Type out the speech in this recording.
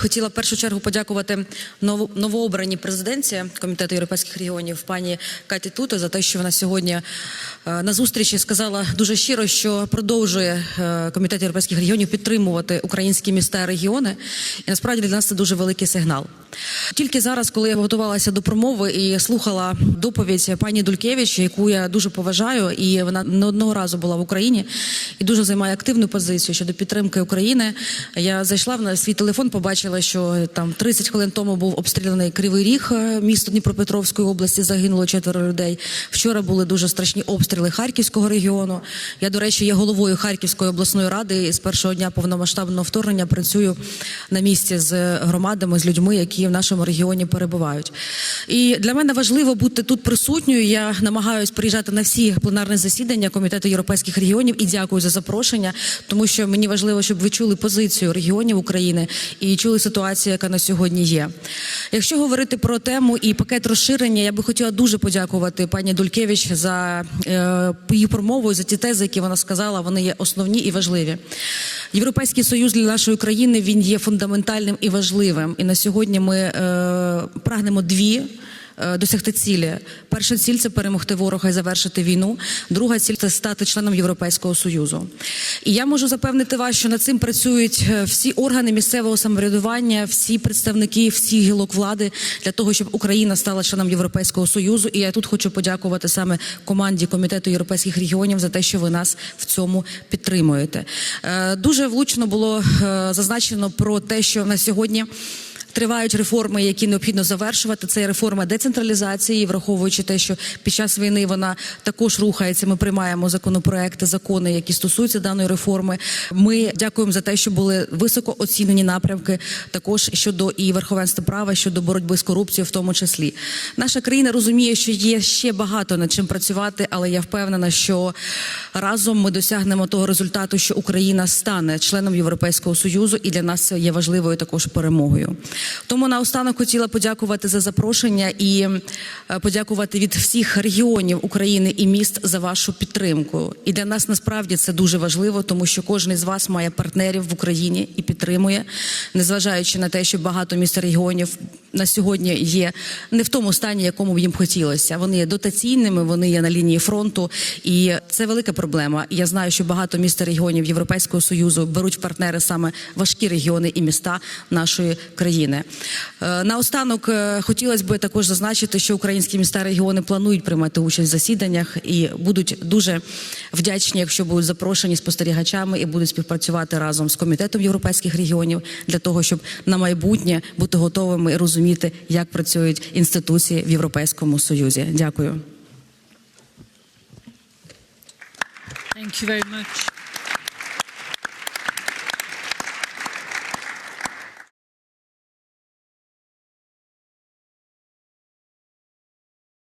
хотіла в першу чергу подякувати ново- новообраній президенці комітету європейських регіонів пані Каті Туто за те, що вона сьогодні е, на зустрічі сказала дуже щиро, що продовжує е, комітет європейських регіонів підтримувати українські міста і регіони. І насправді для нас це дуже великий сигнал. Тільки зараз, коли я готувалася до промови і слухала доповідь пані Дулькевич, яку я дуже поважаю, і вона не одного разу була в Україні і дуже займає активну позицію щодо підтримки України. Я зайшла на свій телефон, побачила, що там 30 хвилин тому був обстріляний Кривий Ріг, е, місто Дніпропетровської області. Загинуло четверо людей. Вчора були дуже страшні обстріли Харківського регіону. Я, до речі, є головою Харківської обласної ради і з першого дня повномасштабного вторгнення працюю на місці з громадами, з людьми, які в нашому регіоні перебувають. І для мене важливо бути тут присутньою. Я намагаюсь приїжджати на всі пленарні засідання комітету європейських регіонів і дякую за запрошення, тому що мені важливо, щоб ви чули позицію регіонів України і чули ситуацію, яка на сьогодні є. Якщо говорити про тему і пакет розширення, я би хотіла дуже подякувати пані Дулькевич за е, її промову, за ті тези, які вона сказала. Вони є основні і важливі. Європейський союз для нашої країни він є фундаментальним і важливим. І на сьогодні ми е, прагнемо дві. Е, Досягти цілі. Перша ціль це перемогти ворога і завершити війну. Друга ціль це стати членом Європейського союзу. І я можу запевнити вас, що над цим працюють е, всі органи місцевого самоврядування, всі представники, всі гілок влади для того, щоб Україна стала членом Європейського союзу. І я тут хочу подякувати саме команді комітету європейських регіонів за те, що ви нас в цьому підтримуєте. Е, Дуже влучно було зазначено про те, що на сьогодні. Тривають реформи, які необхідно завершувати. Це реформа децентралізації, враховуючи те, що під час війни вона також рухається. Ми приймаємо законопроекти, закони, які стосуються даної реформи. Ми дякуємо за те, що були високо оцінені напрямки, також щодо і верховенства права, щодо боротьби з корупцією, в тому числі. Наша країна розуміє, що є ще багато над чим працювати, але я впевнена, що разом ми досягнемо того результату, що Україна стане членом Європейського союзу, і для нас це є важливою також перемогою. Тому наостанок хотіла подякувати за запрошення і е, подякувати від всіх регіонів України і міст за вашу підтримку. І для нас насправді це дуже важливо, тому що кожен з вас має партнерів в Україні і підтримує, незважаючи на те, що багато міст регіонів на сьогодні є не в тому стані, якому б їм хотілося. Вони є дотаційними, вони є на лінії фронту, і це велика проблема. Я знаю, що багато міст і регіонів Європейського союзу беруть в партнери саме важкі регіони і міста нашої країни. Е, Наостанок е, хотілося б також зазначити, що українські міста і регіони планують приймати участь в засіданнях і будуть дуже вдячні, якщо будуть запрошені спостерігачами і будуть співпрацювати разом з комітетом європейських регіонів для того, щоб на майбутнє бути готовими і розуміти, як працюють інституції в Європейському Союзі. Дякую. Thank you very much.